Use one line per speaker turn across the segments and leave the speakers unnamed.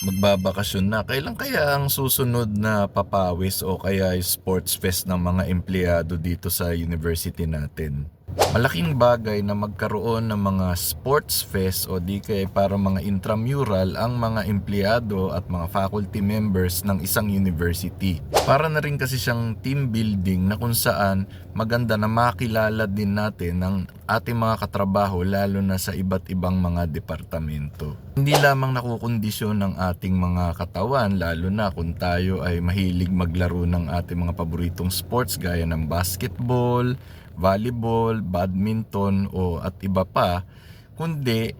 magbabakasyon na. Kailan kaya ang susunod na papawis o kaya sports fest ng mga empleyado dito sa university natin? Malaking bagay na magkaroon ng mga sports fest o di kaya para mga intramural ang mga empleyado at mga faculty members ng isang university. Para na rin kasi siyang team building na kung saan maganda na makilala din natin ng ating mga katrabaho lalo na sa iba't ibang mga departamento. Hindi lamang nakukondisyon ng ating mga katawan lalo na kung tayo ay mahilig maglaro ng ating mga paboritong sports gaya ng basketball, volleyball, badminton o at iba pa, kundi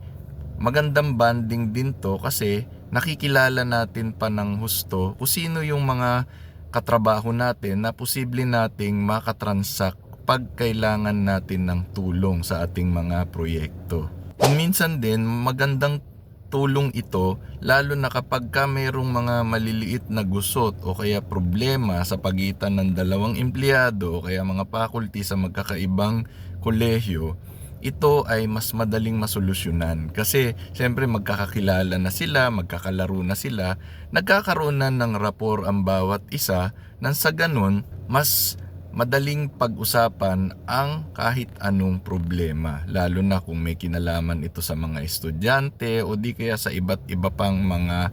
magandang banding din to kasi nakikilala natin pa ng husto kung sino yung mga katrabaho natin na posible nating makatransact pag kailangan natin ng tulong sa ating mga proyekto. Kung minsan din magandang tulong ito lalo na kapag ka mayroong mga maliliit na gusot o kaya problema sa pagitan ng dalawang empleyado o kaya mga faculty sa magkakaibang kolehiyo ito ay mas madaling masolusyonan. Kasi siyempre magkakakilala na sila, magkakalaro na sila, nagkakaroon na ng rapor ang bawat isa nang sa ganun mas madaling pag-usapan ang kahit anong problema lalo na kung may kinalaman ito sa mga estudyante o di kaya sa iba't iba pang mga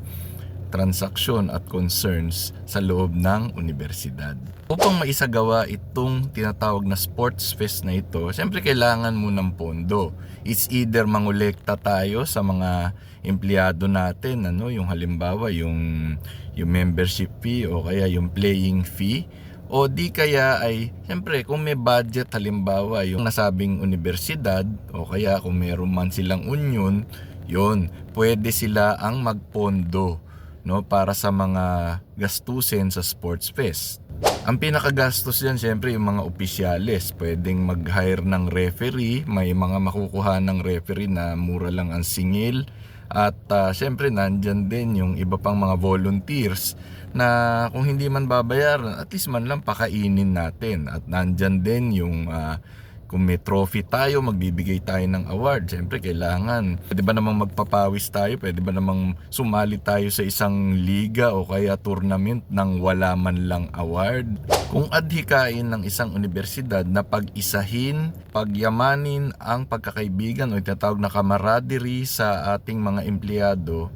transaksyon at concerns sa loob ng universidad. Upang maisagawa itong tinatawag na sports fest na ito, siyempre kailangan mo ng pondo. It's either mangolekta tayo sa mga empleyado natin, ano, yung halimbawa yung yung membership fee o kaya yung playing fee o di kaya ay, siyempre, kung may budget, halimbawa, yung nasabing universidad, o kaya kung meron man silang union, yon pwede sila ang magpondo no, para sa mga gastusin sa sports fest. Ang pinakagastos dyan, siyempre, yung mga opisyales. Pwedeng mag-hire ng referee, may mga makukuha ng referee na mura lang ang singil. At uh, siyempre, nandyan din yung iba pang mga volunteers na kung hindi man babayaran, at least man lang pakainin natin. At nandyan din yung uh, kung may trophy tayo, magbibigay tayo ng award. Siyempre, kailangan. Pwede ba namang magpapawis tayo? Pwede ba namang sumali tayo sa isang liga o kaya tournament ng wala man lang award? Kung adhikain ng isang universidad na pag-isahin, pagyamanin ang pagkakaibigan o tinatawag na camaraderie sa ating mga empleyado,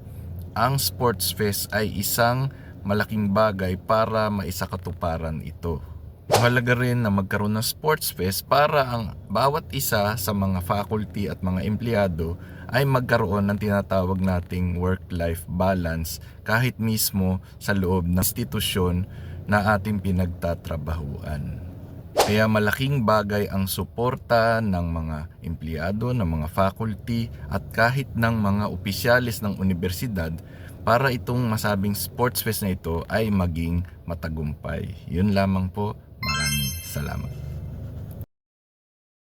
ang Sports Fest ay isang malaking bagay para maisakatuparan ito. Mahalaga rin na magkaroon ng sports fest para ang bawat isa sa mga faculty at mga empleyado ay magkaroon ng tinatawag nating work-life balance kahit mismo sa loob ng institusyon na ating pinagtatrabahuan. Kaya malaking bagay ang suporta ng mga empleyado, ng mga faculty at kahit ng mga opisyalis ng universidad para itong masabing sports fest na ito ay maging matagumpay. Yun lamang po. Maraming salamat.